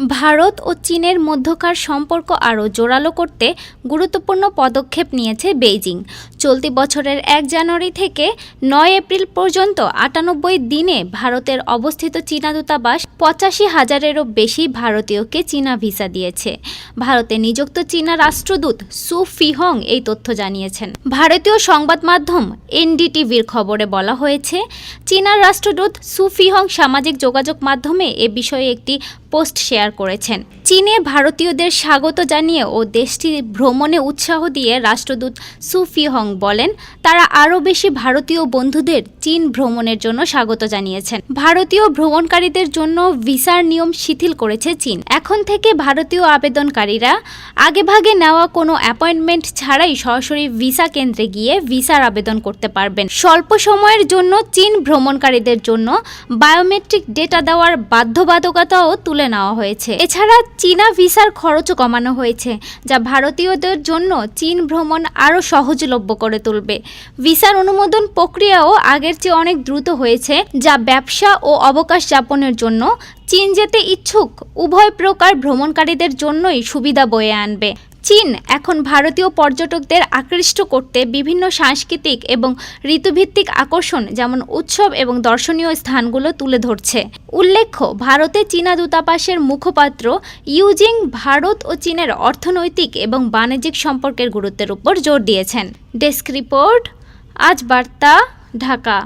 ভারত ও চীনের মধ্যকার সম্পর্ক আরও জোরালো করতে গুরুত্বপূর্ণ পদক্ষেপ নিয়েছে বেইজিং। চলতি বছরের এক জানুয়ারি থেকে নয় এপ্রিল পর্যন্ত আটানব্বই দিনে ভারতের অবস্থিত চীনা দূতাবাস পঁচাশি হাজারেরও বেশি ভারতীয়কে চীনা ভিসা দিয়েছে। ভারতে নিযুক্ত চীনা রাষ্ট্রদূত সু ফিহং এই তথ্য জানিয়েছেন। ভারতীয় সংবাদ মাধ্যম এনডিটিভির খবরে বলা হয়েছে চীনা রাষ্ট্রদূত সু ফিহং সামাজিক যোগাযোগ মাধ্যমে এ বিষয়ে একটি পোস্ট শেয়ার করেছেন। চীনে ভারতীয়দের স্বাগত জানিয়ে ও দেশটির ভ্রমণে উৎসাহ দিয়ে রাষ্ট্রদূত সুফি হং বলেন, তারা আরও বেশি ভারতীয় বন্ধুদের চীন ভ্রমণের জন্য স্বাগত জানিয়েছেন। ভারতীয় ভ্রমণকারীদের জন্য ভিসার নিয়ম শিথিল করেছে চীন। এখন থেকে ভারতীয় আবেদনকারীরা আগেভাগে নেওয়া কোনো অ্যাপয়েন্টমেন্ট ছাড়াই সরাসরি ভিসা কেন্দ্রে গিয়ে ভিসার আবেদন করতে পারবেন। স্বল্প সময়ের জন্য চীন ভ্রমণকারীদের জন্য বায়োমেট্রিক ডেটা দেওয়ার বাধ্যবাধকতাও তুলে নেওয়া হয়েছে। এছাড়া চীনা ভিসার খরচও কমানো হয়েছে, যা ভারতীয়দের জন্য চীন ভ্রমণ আরও সহজলভ্য করে তুলবে। ভিসার অনুমোদন প্রক্রিয়াও আগের চেয়ে অনেক দ্রুত হয়েছে, যা ব্যবসা ও অবকাশ যাপনের জন্য চীন যেতে ইচ্ছুক উভয় প্রকার ভ্রমণকারীদের জন্যই সুবিধা বয়ে আনবে। চীন এখন ভারতীয় পর্যটকদের আকৃষ্ট করতে বিভিন্ন সাংস্কৃতিক এবং ঋতুভিত্তিক আকর্ষণ যেমন উৎসব এবং দর্শনীয় স্থানগুলো তুলে ধরছে। উল্লেখ্য, ভারতে চীনা দূতাবাসের মুখপাত্র ইউজিং ভারত ও চীনের অর্থনৈতিক এবং বাণিজ্যিক সম্পর্কের গুরুত্বের উপর জোর দিয়েছেন। ডেস্ক রিপোর্ট, আজ বার্তা, ঢাকা।